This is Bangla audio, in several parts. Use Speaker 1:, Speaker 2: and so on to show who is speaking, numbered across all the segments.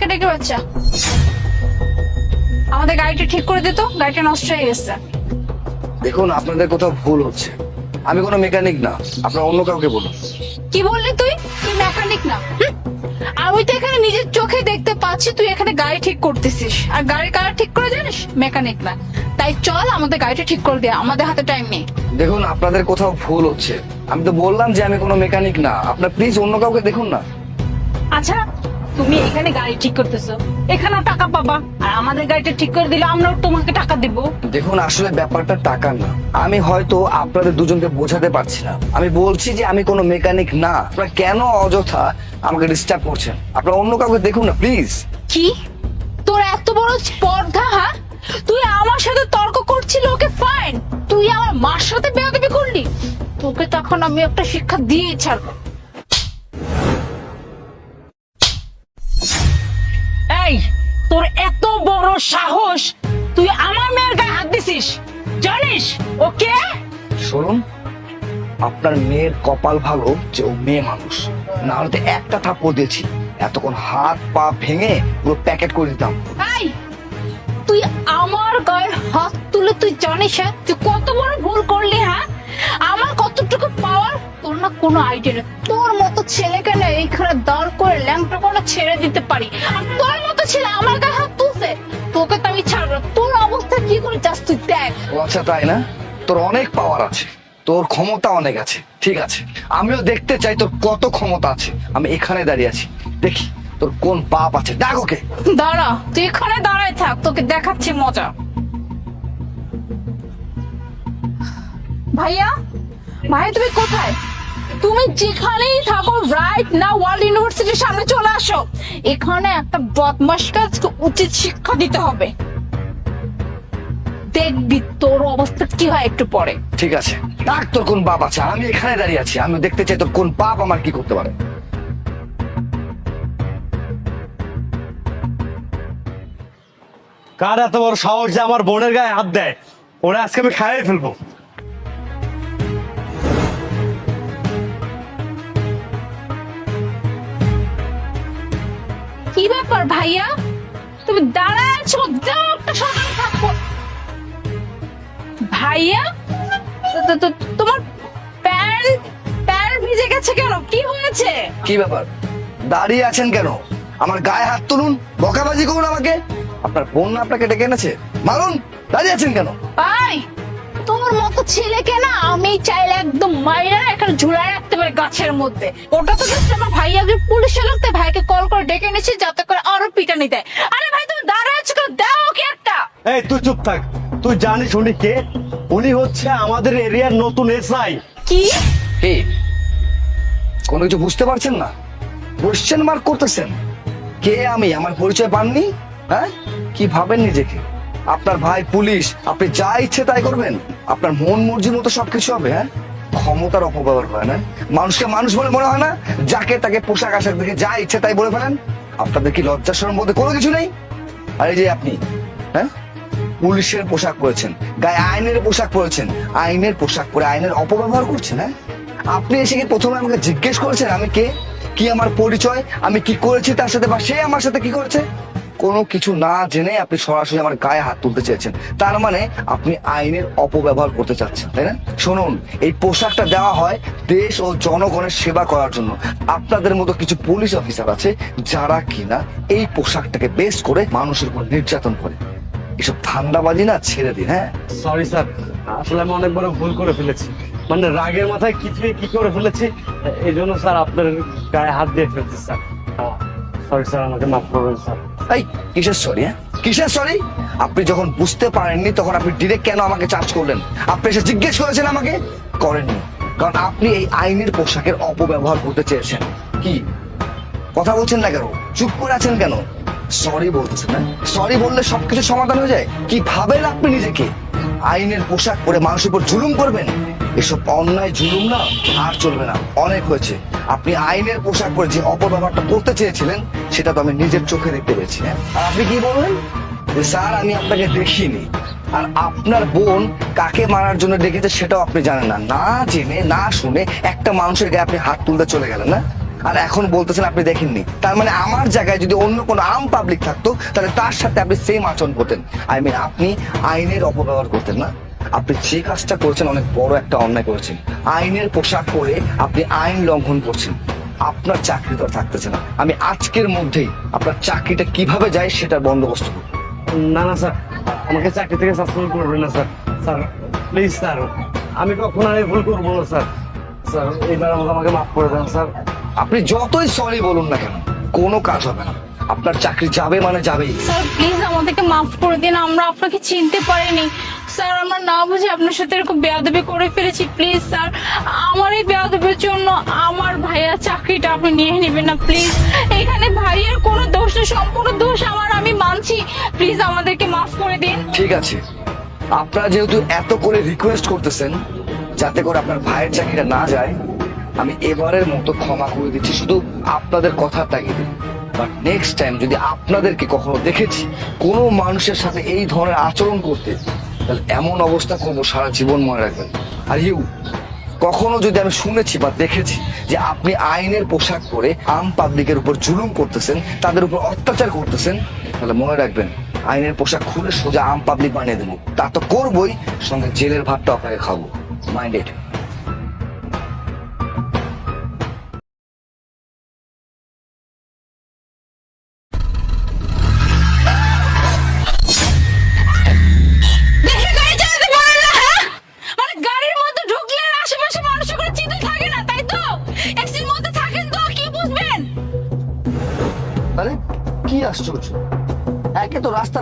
Speaker 1: মেকানিকের বাচ্চা। আমাদের গাড়িটা ঠিক করে দিত গাড়িটা নষ্ট হয়ে গেছে।
Speaker 2: দেখুন আপনাদের কোথাও ভুল হচ্ছে। আমি কোনো মেকানিক না আপনার অন্য কাউকে বলুন।
Speaker 1: কি বললি তুই? তুই মেকানিক না আমি তো এখানে নিজের চোখে দেখতে পাচ্ছি তুই এখানে গাড়ি ঠিক করতেছিস। আর গাড়ি কারা ঠিক করে জানিস? মেকানিক না। তাই চল আমাদের গাড়িটা ঠিক করে দে আমাদের হাতে টাইম নেই।
Speaker 2: দেখুন আপনাদের কোথাও ভুল হচ্ছে। আমি তো বললাম যে আমি কোনো মেকানিক না। আপনার প্লিজ অন্য কাউকে দেখুন না।
Speaker 3: আচ্ছা তুমি এখানে গাড়ি ঠিক করতেছো। এখানেও টাকা পাবা। আর আমাদের গাড়িটা ঠিক করে দিলে আমরাও তোমাকে টাকা দিব।
Speaker 2: দেখুন আসলে ব্যাপারটা টাকা না। আমি হয়তো আপনাদের দুজনকে বোঝাতে পারছি না। আমি বলছি যে আমি কোনো মেকানিক না। আপনারা কেন অযথা আমাকে ডিস্টার্ব করছেন? আপনারা অন্য কাউকে দেখুন না প্লিজ
Speaker 1: কি? তোর এত বড় স্পর্ধা হ্যাঁ তুই আমার সাথে তর্ক করছিল ওকে ফাইন তুই আমার মার সাথে বেয়াদবি করলি। তোকে তখন আমি একটা শিক্ষা দিয়ে ছাড়বো।
Speaker 3: তোর এত বড় সাহস তুই আমার মেয়ের গায়ে হাত দিছিস জানিস ওকে
Speaker 2: শুনুন আপনার মেয়ের কপাল ভালো যে ও মেয়ে মানুষ। না হলে তো একটা থাপ্পড় দিয়েছি। এতক্ষণ হাত পা ভেঙে পুরো প্যাকেট করে দিতাম।
Speaker 1: এই তুই আমার গায়ে হাত তুলে তুই জানিস হ্যাঁ? তুই কত বড় ভুল করলি হ্যাঁ? আমার কতটুকু পাওয়ার তোর না কোনো আইডিয়া নেই। তোর মতো ছেলেকে না এইখানে দাঁড় করে ল্যাংটা করে ছেড়ে দিতে পারি। আর তোর মতো ছেলে আমার গায়ে হাত তুলছে তোকে তো আমি ছাড়বো। তোর অবস্থা কি করে যাস তুই দেখ।
Speaker 2: ও আচ্ছা তাই না? তোর অনেক পাওয়ার আছে। তোর ক্ষমতা অনেক আছে। ঠিক আছে। আমিও দেখতে চাই তোর কত ক্ষমতা আছে। আমি এখানে দাঁড়িয়ে আছি। দেখি তোর কোন পাপ আছে। ডাক ওকে।
Speaker 1: দাঁড়া তুই এখানে দাঁড়ায় থাক তোকে দেখাচ্ছি মজা। ভাইয়া? ভাইয়া তুমি কোথায়? তুমি যেখানেই থাকো রাইট না ওয়ার্ল্ড ইউনিভার্সিটির সামনে চলে আসো। এখানে একটা বদমাস কাজকে উচিত শিক্ষা দিতে হবে। দেখবি তোর অবস্থা কি হয় একটু পরে।
Speaker 2: ঠিক আছে। ডাক তোর কোন বাপ আছে? আমি এখানে দাঁড়িয়ে আছি। আমি দেখতে চাই তোর কোন বাপ আমার কি করতে পারে।
Speaker 4: কার এত বড় সাহস যে আমার বোনের গায়ে হাত দেয়? ওরা আজকে আমি খাইয়ে ফেলব।
Speaker 1: কি ব্যাপার ভাইয়া? তুমি দাঁড়ায় আছো যাও একটা সকালে থাকব ভাইয়া তোমার প্যান্ট প্যান্ট ভিজে গেছে কেন? কি হয়েছে?
Speaker 2: কি ব্যাপার? দাঁড়িয়ে আছেন কেন? আমার গায়ে হাত তুলুন বকাবাজি করুন আমাকে। আপনার বোন না আপনাকে ডেকে এনেছে। মারুন দাঁড়িয়ে আছেন কেন?
Speaker 1: ভাই তোর মতো ছেলেকে না আমি চাইলে একদম মাইরা এখানে ঝুলায় রাখতে পারি গাছের মধ্যে। ওটা তো জাস্ট আমার ভাই আগে পুলিশে লোকতে ভাইকে কল করে ডেকে এনেছি যাতে করে আরও পিটানি দেয়। আরে ভাই তুমি দাঁড়ায় আছো কেন? দাও কি একটা।
Speaker 4: এই তুই চুপ থাক। তুই জানিস উনি কে? উনি হচ্ছে আমাদের এরিয়ার নতুন এসআই।
Speaker 1: কি?
Speaker 2: কি? কোনো কিছু বুঝতে পারছেন না? কোশ্চেন মার্ক করতেছেন। কে আমি? আমার পরিচয় পাননি? হ্যাঁ? কি ভাবেন নিজেকে? আপনার ভাই পুলিশ, আপনি যা ইচ্ছে তাই করবেন। আপনার মন মর্জি মতো সবকিছু হবে হ্যাঁ? ক্ষমতার অপব্যবহার হয় না। মানুষকে মানুষ বলে মনে হয় না, যাকে তাকে পোশাক আশাক দেখে যা ইচ্ছে তাই বলে ফেলেন। আপনাদের কি লজ্জা শরম বলতে কোনো কিছু নেই? আর যে আপনি হ্যাঁ? পুলিশের পোশাক পরেছেন, গায়ে আইনের পোশাক পরেছেন, আইনের পোশাক পরে আইনের অপব্যবহার করছেন হ্যাঁ? আপনি এসে কি প্রথমে আমাকে জিজ্ঞেস করেছেন, আমি কে? কি আমার পরিচয়? আমি কি করেছি তার সাথে বা সে আমার সাথে কি করেছে? কোনো কিছু না জেনে আপনি সরাসরি আমার গায়ে হাত তুলতে চেয়েছেন। তার মানে আপনি আইনের অপব্যবহার করতে চাচ্ছেন, তাই না? শুনুন, এই পোশাকটা দেওয়া হয় দেশ ও জনগণের সেবা করার জন্য। আপনাদের মতো কিছু পুলিশ অফিসার আছে যারা কিনা এই পোশাকটাকে বেস করে মানুষের উপর নির্যাতন করে। এসব ধান্দাবাজি না ছেড়ে দিন হ্যাঁ?
Speaker 4: সরি স্যার আসলে আমি অনেক বড় ভুল করে ফেলেছি। মানে রাগের মাথায় কিছু কি করে ফেলেছি? এই জন্য স্যার আপনার গায়ে হাত দিয়ে ফেলছি স্যার সরি স্যার আমাকে মাফ করবেন স্যার
Speaker 2: এই, কিসের সরি হ্যাঁ? কিসের সরি আপনি যখন বুঝতে পারেননি, তখন আপনি ডিরেক্ট কেন আমাকে চার্জ করলেন? আপনি এসে জিজ্ঞেস করেছেন আমাকে? করেননি। কারণ আপনি এই আইনের পোশাকের অপব্যবহার করতে চেয়েছেন। কি? কথা বলছেন না কেন? চুপ করে আছেন কেন? সরি বলছেন সরি বললে সবকিছু সমাধান হয়ে যায়? কি ভাবেন আপনি নিজেকে? আইনের পোশাক পরে মানুষের উপর জুলুম করবেন? এসব অন্যায় জুলুম না, আর চলবে না। অনেক হয়েছে। আপনি আইনের পোশাক পরে যে অপব্যবহারটা করতে চেয়েছিলেন, সেটা তো আমি নিজের চোখে দেখতে পেয়েছি? আর আপনি কি বললেন যে স্যার, আমি আপনাকে দেখিনি। আর আপনার বোন কাকে মারার জন্য ডেকেছে সেটাও আপনি জানেন না। না জেনে, না শুনে একটা মানুষের গায়ে আপনি হাত তুলতে চলে গেলেন, না? আর এখন বলতেছেন আপনি দেখেননি তার মানে আমার জায়গায় যদি অন্য কোনো আম পাবলিক থাকতো, তাহলে তার সাথে আপনি সেম আচরণ করতেন। আই মিন আপনি আইনের অপব্যবহার করতেন, না? আপনি যে কাজটা করেছেন অনেক বড় একটা অন্যায় করেছেন। আইনের পোশাক পরে আপনি আইন লঙ্ঘন করছেন। আপনার চাকরি তো থাকতেছে না। আমি আজকের মধ্যেই আপনার চাকরিটা কীভাবে যায় সেটার বন্দোবস্ত করব।
Speaker 4: না না স্যার। আমাকে চাকরি থেকে সাসপেন্ড করবেন না স্যার। Sir please sir. আমি কখনো আর ভুল করব না স্যার? স্যার এইবার আমাকে আমাকে মাফ করে দেন স্যার।
Speaker 2: আপনি যতই সরি বলুন না কেন কোনো কাজ হবে না। আপনার চাকরি যাবে মানে যাবেই।
Speaker 1: স্যার প্লিজ আমাদেরকে মাফ করে দিন। আমরা আপনাকে চিনতে পারিনি। স্যার, আমরা না বুঝে আপনার সাথে এরকম বেয়াদবি করে ফেলেছি। প্লিজ স্যার, আমার এই বেয়াদবির জন্য আমার ভাইয়া চাকরিটা আপনি নিয়ে নেবেন না প্লিজ এখানে ভাইয়ের কোনো দোষ নেই সম্পূর্ণ দোষ আমার, আমি মানছি। প্লিজ আমাদেরকে মাফ করে দিন।
Speaker 2: ঠিক আছে। আপনারা যেহেতু এত করে রিকোয়েস্ট করতেছেন, যাতে করে আপনার ভাইয়ের চাকরিটা না যায়, আমি এবারের মতো ক্ষমা করে দিচ্ছি, শুধু আপনাদের কথার তাগিদে। বাট নেক্সট টাইম যদি আপনাদেরকে কখনো দেখেছি, কোনো মানুষের সাথে এই ধরনের আচরণ করতে তাহলে এমন অবস্থা করব, সারা জীবন মনে রাখবেন। আর ইউ, কখনো যদি আমি শুনেছি বা দেখেছি যে আপনি আইনের পোশাক পরে আম পাবলিকের উপর জুলুম করতেছেন, তাদের উপর অত্যাচার করতেছেন, তাহলে মনে রাখবেন, আইনের পোশাক খুলে সোজা আম পাবলিক বানিয়ে দেবো। তা তো করবই, সঙ্গে জেলের ভাতটা আপনাকে খাব। মাইন্ডেড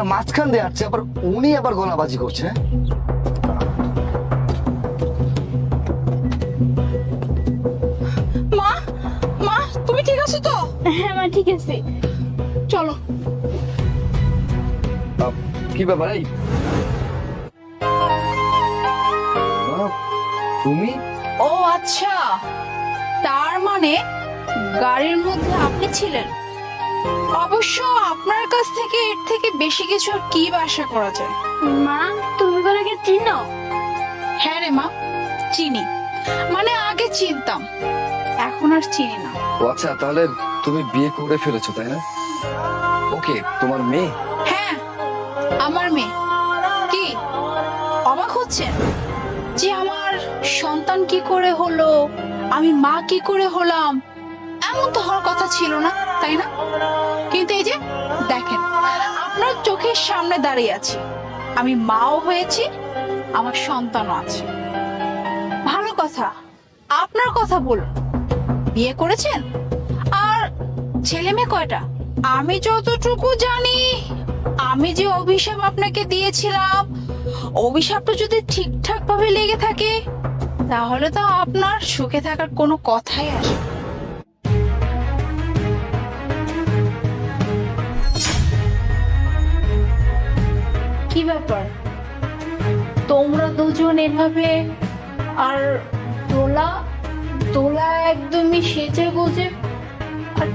Speaker 2: মাঝখান দিয়ে আসছে আবার উনি আবার গলাবাজি করছে হ্যাঁ?
Speaker 1: মা মা তুমি ঠিক আছো তো? হ্যাঁ মা ঠিক আছে। চলো।
Speaker 2: কি ব্যাপার এই? তুমি?
Speaker 1: ও আচ্ছা। তার মানে গাড়ির মধ্যে আপনি ছিলেন? অবশ্য আপনার কাছ থেকে এর থেকে বেশি কিছু আর কি আশা করা যায়? মা তুমি ওনাকে চিনো। হ্যাঁ রে মা চিনি। মানে আগে চিনতাম এখন আর চিনি না।
Speaker 2: ও আচ্ছা তাহলে তুমি বিয়ে করে ফেলেছো তাই না? ওকে তোমার মেয়ে?
Speaker 1: হ্যাঁ আমার মেয়ে। কি? অবাক হচ্ছেন যে আমার সন্তান কি করে হলো? আমি মা কি করে হলাম? এমন তো হওয়ার কথা ছিল না, তাই না? কিন্তু এই যে, দেখেন, আপনার চোখের সামনে দাঁড়িয়ে আছি। আমি মাও হয়েছি, আমার সন্তানও আছে। ভালো কথা, আপনার কথা বলুন। বিয়ে করেছেন? আর ছেলে মেয়ে কয়টা? আমি যতটুকু জানি, আমি যে অভিশাপ আপনাকে দিয়েছিলাম, অভিশাপটা যদি ঠিকঠাক ভাবে লেগে থাকে, তাহলে তো আপনার সুখে থাকার কোনো কথাই আসে ব্যাপার। তোমরা দুজন এভাবে আর দোলা দোলা একদমই সেজে গুজে আর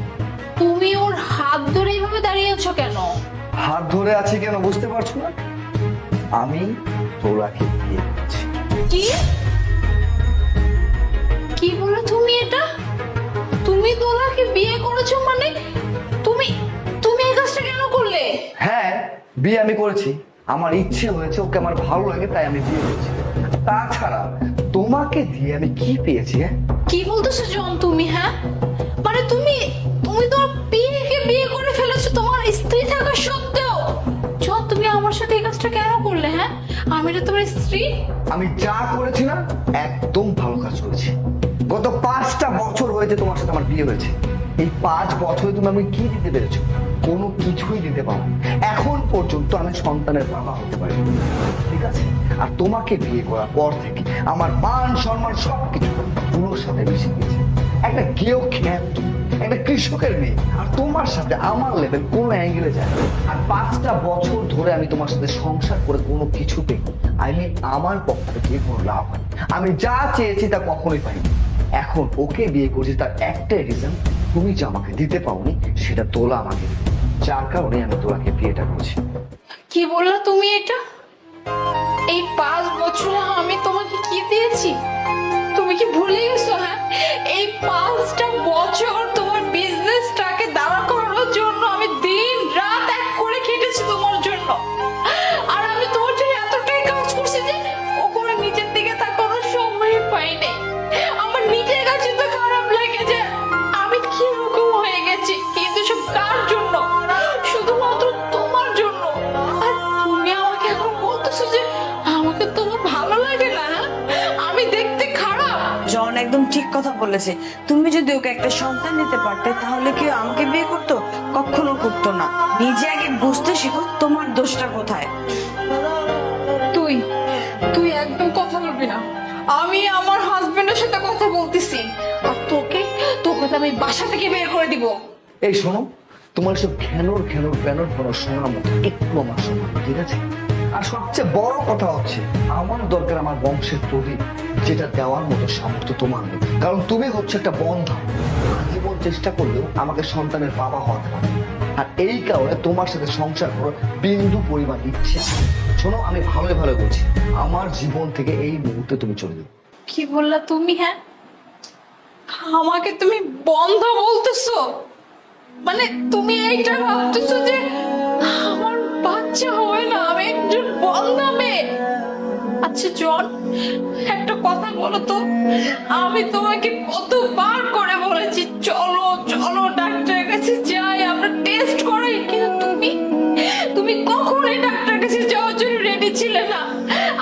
Speaker 1: তুমি ওর হাত ধরে এইভাবে দাঁড়িয়ে আছো কেন?
Speaker 2: হাত ধরে আছি কেন বুঝতে পারছ না? আমি তোরাকে বিয়ে করছি।
Speaker 1: কি? কি বলো তুমি এটা? তুমি দোলাকে বিয়ে করেছ মানে তুমি তুমি এই কাজটা কেন করলে?
Speaker 2: হ্যাঁ বিয়ে আমি করেছি। আমার ইচ্ছে হয়েছে ওকে আমার ভালো লাগে তাই আমি বিয়ে করেছি। তাছাড়া তোমাকে দিয়ে আমি কি পেয়েছি হ্যাঁ?
Speaker 1: কি বলতেছো জন তুমি হ্যাঁ? মানে তুমি তুমি তোমার বিয়েকে বিয়ে করে ফেলেছো তোমার স্ত্রী থাকা সত্ত্বেও। জন তুমি আমার সাথে এই কাজটা কেন করলে হ্যাঁ? আমি তো তোমার স্ত্রী।
Speaker 2: আমি যা করেছি না একদম ভালো কাজ করেছি। গত পাঁচটা বছর হয়েছে তোমার সাথে আমার বিয়ে হয়েছে। এই পাঁচ বছরে তুমি আমি কি দিতে পেরেছ? কোনো কিছুই দিতে পারো এখন পর্যন্ত আমি সন্তানের বাবা হতে পারি। ঠিক আছে? আর তোমাকে বিয়ে করার পর থেকে আমার মান সম্মান সবকিছু পুরোর সাথে মিশে গেছে। একটা গেও খ্যাত একটা কৃষকের মেয়ে। আর তোমার সাথে আমার লেভেল কোনো অ্যাঙ্গেলে যায়। আর পাঁচটা বছর ধরে আমি তোমার সাথে সংসার করে কোনো কিছুতে আই মিন আমার পক্ষ থেকে কোনো লাভ আমি যা চেয়েছি তা কখনোই পাইনি। এখন ওকে বিয়ে করছি তার একটাই রিজন তুমি যা আমাকে দিতে পাওনি, সেটা তোলা আমাকে। যার কারণে আমি তোলাকে বিয়েটা করছি।
Speaker 1: কি বললা তুমি এটা? এই পাঁচ বছরে আমি তোমাকে কি দিয়েছি?
Speaker 5: কথা বলেছে। তুমি যদি ওকে একটা সন্তান দিতে পারতে তাহলে কি আমাকে বিয়ে করতো? কখনো করতো না। নিজে আগে বুঝতে শিখো তোমার দোষটা কোথায়?
Speaker 1: তুই তুই একদম কথা বলবি না। আমি আমার হাজবেন্ডের সাথে কথা বলতেছি। আর তোকে তোকে তো আমি বাসা থেকে বের করে দিব।
Speaker 2: এই শোনো তোমার সব ঘ্যানোর ব্যানোর কোনো শোনার মতো একটু আমার শোনা ঠিক আছে? আর সবচেয়ে বড় কথা হচ্ছে, আমার দরকার আমার বংশের প্রদীপ যেটা দেওয়ার মতো সামর্থ্য তোমার নেই। কারণ তুমি হচ্ছে একটা বন্ধা জীবন চেষ্টা করলেও আমাকে সন্তানের বাবা হওয়াতে পারে আর এই কারণে তোমার সাথে সংসার করার বিন্দু পরিমাণ ইচ্ছে শোনো, আমি ভালো ভালো বলছি আমার জীবন থেকে এই মুহূর্তে তুমি চলে যাও।
Speaker 1: কি বললা তুমি হ্যাঁ? আমাকে তুমি বন্ধ বলতেছো? মানে তুমি এইটা ভাবতেছো যে আমার বাচ্চা একজন বন্ধা মেয়ে আচ্ছা জন, একটা কথা বলো তো। আমি তোমাকে কতবার করে বলেছি, চলো চলো, ডাক্তারের কাছে যাই, আমরা টেস্ট করাই। কিন্তু তুমি তুমি কখনোই ডাক্তারের কাছে যাওয়ার জন্য রেডি ছিলে না।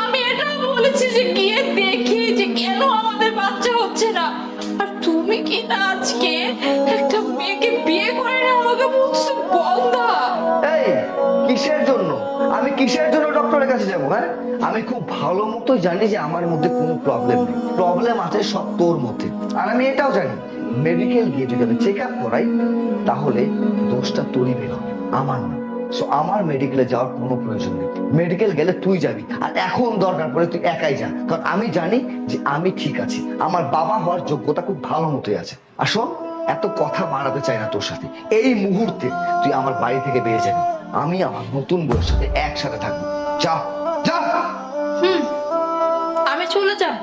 Speaker 1: আমি এটাও বলেছি যে গিয়ে দেখি যে কেন আমাদের বাচ্চা হচ্ছে না। আর তুমি কি না আজকে একটা মেয়েকে বিয়ে করে না আমাকে বলছো?
Speaker 2: কিসের জন্য? আমি কিসের জন্য ডক্টরের কাছে যাব হ্যাঁ? আমি খুব ভালো মতো জানি যে আমার মধ্যে কোনো প্রবলেম নেই। প্রবলেম আছে সব তোর মধ্যে। আর আমি এটাও জানি মেডিকেল গিয়ে যদি আমি চেক আপ করাই, তাহলে দোষটা তোরই বের হবে, আমার না। সো আমার মেডিকেলে যাওয়ার কোনো প্রয়োজন নেই। মেডিকেল গেলে তুই যাবি, আর এখন দরকার পড়ে তুই একাই যা। কারণ আমি জানি যে আমি ঠিক আছি। আমার বাবা হওয়ার যোগ্যতা খুব ভালো মতোই আছে। আর শোন এত কথা বাড়াতে চাই না তোর সাথে। এই মুহূর্তে তুই আমার বাড়ি থেকে বেরিয়ে যাবি। আমি আমার নতুন বউয়ের সাথে একসাথে থাকব। যা যা।
Speaker 1: আমি চলে যাব।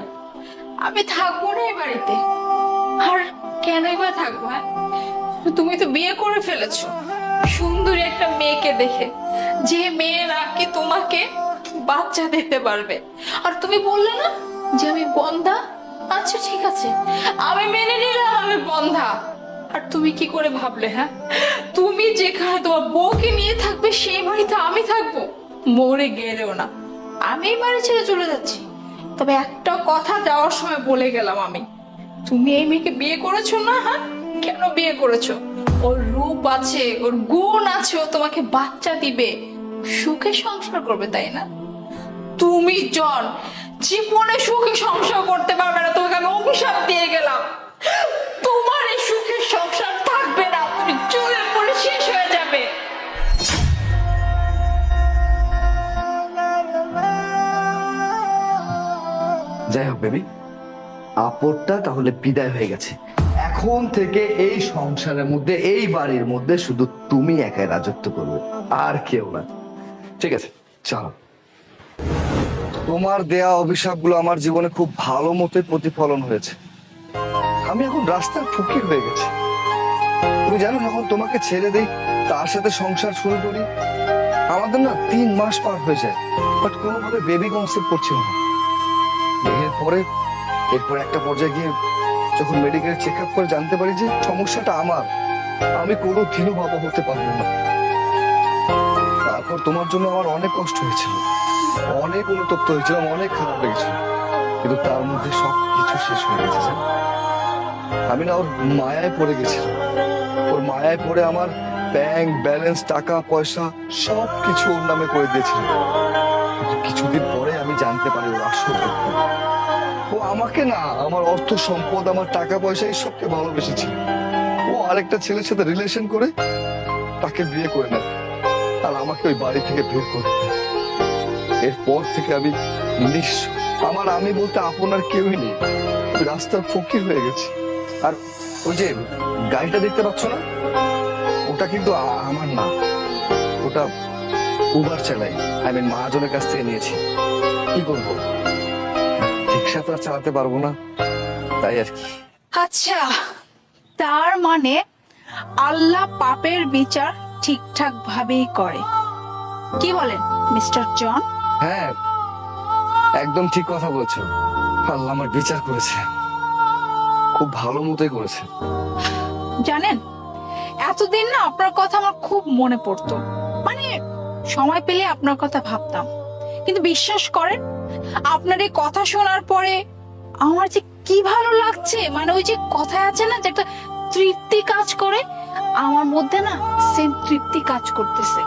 Speaker 1: আমি থাকব না এই বাড়িতে। আর কেনই বা থাকব হ্যাঁ? তুমি তো বিয়ে করে ফেলেছো। সুন্দরী একটা মেয়েকে দেখে। যে মেয়ে নাকি তোমাকে বাচ্চা দিতে পারবে। আর তুমি বললে না যে আমি বন্ধা আচ্ছা ঠিক আছে। আমি মেনে নিলাম, আমি বন্ধা। আর তুমি কি করে ভাবলে হ্যাঁ? তুমি যেখানে তোমার বউকে নিয়ে থাকবে, সেই বাড়িতে আমি থাকব। মরে গেলেও না। আমি বাড়ি ছেড়ে চলে যাচ্ছি। তবে একটা কথা যাওয়ার সময় বলে গেলাম আমি। তুমি এই মেয়েকে বিয়ে করেছ না হ্যাঁ? কেন বিয়ে করেছ? ওর রূপ আছে, ওর গুণ আছে, ও তোমাকে বাচ্চা দিবে। সুখে সংসার করবে, তাই না? তুমি জন জীবনে সুখে সংসার করতে পারবে না, তোমাকে আমি অভিশাপ দিয়ে গেলাম। তোমার এই সুখের সংসার থাকবে না, তুমি শেষ হয়ে যাবে।
Speaker 2: যাই হোক, বেবি, আপদটা তাহলে বিদায় হয়ে গেছে। এখন থেকে এই সংসারের মধ্যে, এই বাড়ির মধ্যে শুধু তুমি একাই রাজত্ব করবে, আর কেউ না। ঠিক আছে, চলো। তোমার দেয়া অভিশাপগুলো আমার জীবনে খুব ভালো মতোই প্রতিফলন হয়েছে। আমি এখন রাস্তার ফকির হয়ে গেছি। তুমি জানো যখন তোমাকে ছেড়ে দেই, তার সাথে সংসার শুরু করি। আমাদের না তিন মাস পার হয়ে যায় বাট কোনোভাবে বেবি কনসেপ্ট করছিল না। এরপরে এরপরে একটা পর্যায়ে গিয়ে যখন মেডিকেল চেক আপ করে জানতে পারি যে সমস্যাটা আমার, আমি কোনো দিনও বাবা হতে পারব না। তারপর তোমার জন্য আমার অনেক কষ্ট হয়েছিল। অনেক অনুতপ্ত হয়েছিলাম, অনেক খারাপ লেগেছিল। কিন্তু তার মধ্যে সব কিছু শেষ হয়ে গেছে আমি না ওর মায়ায় পড়ে গেছিলাম। ওর মায়ায় পড়ে আমার ব্যাংক ব্যালেন্স টাকা, পয়সা সব কিছু ওর নামে করে দিয়েছিল কিছুদিন পরে আমি জানতে পারি ওর আসল ও আমাকে না, আমার অর্থ সম্পদ, আমার টাকা, পয়সা এইসবকে ভালোবেসেছিল। ও আরেকটা ছেলের সাথে রিলেশন করে তাকে বিয়ে করে নেয়। আর আমাকে ওই বাড়ি থেকে বের করে এরপর থেকে আমি নিঃস্ব আমার আমি বলতে আপনার কেউই নেই। আমি রাস্তার ফকির হয়ে গেছি। আর ওই যে গাড়িটা দেখতে পাচ্ছ না? ওটা কিন্তু আমার না ওটা উবার চালাই। আই মিন মহাজনের কাছ থেকে নিয়েছি। কি করব রিক্সা তো আর চালাতে পারব না। তাই আর কি।
Speaker 1: আচ্ছা তার মানে আল্লাহ পাপের বিচার ঠিকঠাক ভাবেই করে। কি বলেন মিস্টার জন?
Speaker 2: হ্যাঁ একদম ঠিক কথা বলছো। আল্লাহ আমার বিচার করেছে। খুব ভালো মতোই করেছে।
Speaker 1: জানেন এতদিন না আপনার কথা আমার খুব মনে পড়তো। মানে সময় পেলে আপনার কথা ভাবতাম। কিন্তু বিশ্বাস করেন আপনার এই কথা শোনার পরে আমার যে কি ভালো লাগছে মানে ওই যে কথায় আছে না যে একটা তৃপ্তি কাজ করে আমার মধ্যে না সেম তৃপ্তি কাজ করতেছে।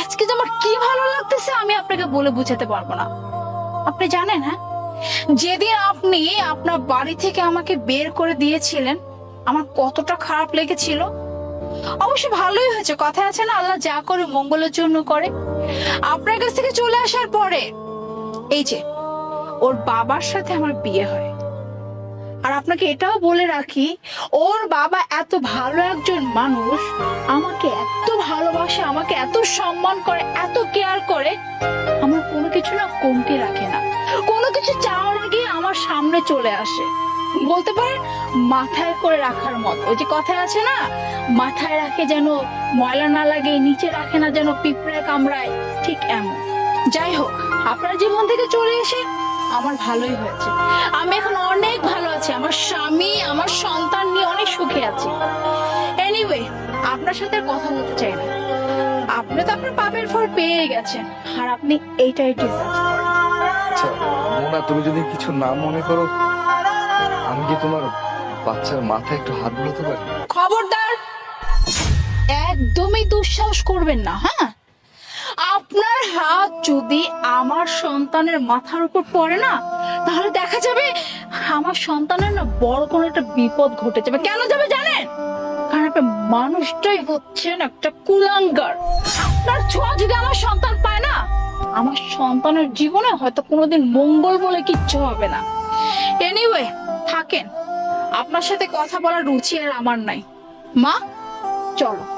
Speaker 1: আজকে যে আমার কি ভালো লাগতেছে আমি আপনাকে বলে বুঝাতে পারব না। আপনি জানেন হ্যাঁ? যেদিন আপনি আপনার বাড়ি থেকে আমাকে বের করে দিয়েছিলেন, আমার কতটা খারাপ লেগেছিল। অবশ্য ভালোই হয়েছে কথা আছে না, আল্লাহ যা করে মঙ্গলের জন্য করে। আপনার কাছ থেকে চলে আসার পরে, এই যে, ওর বাবার সাথে আমার বিয়ে হয়। আর আপনাকে এটাও বলে রাখি, ওর বাবা এত ভালো একজন মানুষ, আমাকে এত ভালোবাসে, আমাকে এত সম্মান করে, এত কেয়ার করে, আমার কোনো কিছু না কমকে রাখে না। কোনো কিছু চাওয়ার আগে আমার সামনে চলে আসে। বলতে পারেন, মাথায় করে রাখার মতো। ওই যে কথায় আছে না, মাথায় রাখে যেন ময়লা না লাগে, নিচে রাখে না যেন পিঁপড়ে কামড়ায়, ঠিক এমন। যাই হোক, আপনার জীবন থেকে চলে এসে আমার ভালোই হয়েছে। আমি এখন অনেক ভালো আছি। আমার স্বামী আমার সন্তান নিয়ে অনেক সুখে আছি। এনিওয়ে আপনার সাথে কথা বলতে চাই না। আপনি তো আপনার পাপের ফল পেয়ে গেছেন। আর আপনি এইটাই ডিজার্ভ
Speaker 2: আচ্ছা মোনা তুমি যদি কিছু না মনে করো আমি কি তোমার বাচ্চার মাথায় একটু হাত বুলাতে পারি?
Speaker 1: খবরদার একদমই দুঃসাহস করবেন না হ্যাঁ? আপনার হাত যদি আমার সন্তানের মাথার উপর পড়ে না, তাহলে দেখা যাবে আমার সন্তানের না বড় কোনো একটা বিপদ ঘটে যাবে। কেন যাবে জানেন? কারণ একটা মানুষটাই হচ্ছেন একটা কুলাঙ্গার। আপনার ছোঁয়া যদি আমার সন্তান পায় না, আমার সন্তানের জীবনে হয়তো কোনোদিন মঙ্গল বলে কিচ্ছু হবে না। এনিওয়ে থাকেন। আপনার সাথে কথা বলার রুচি আর আমার নাই। মা, চলো।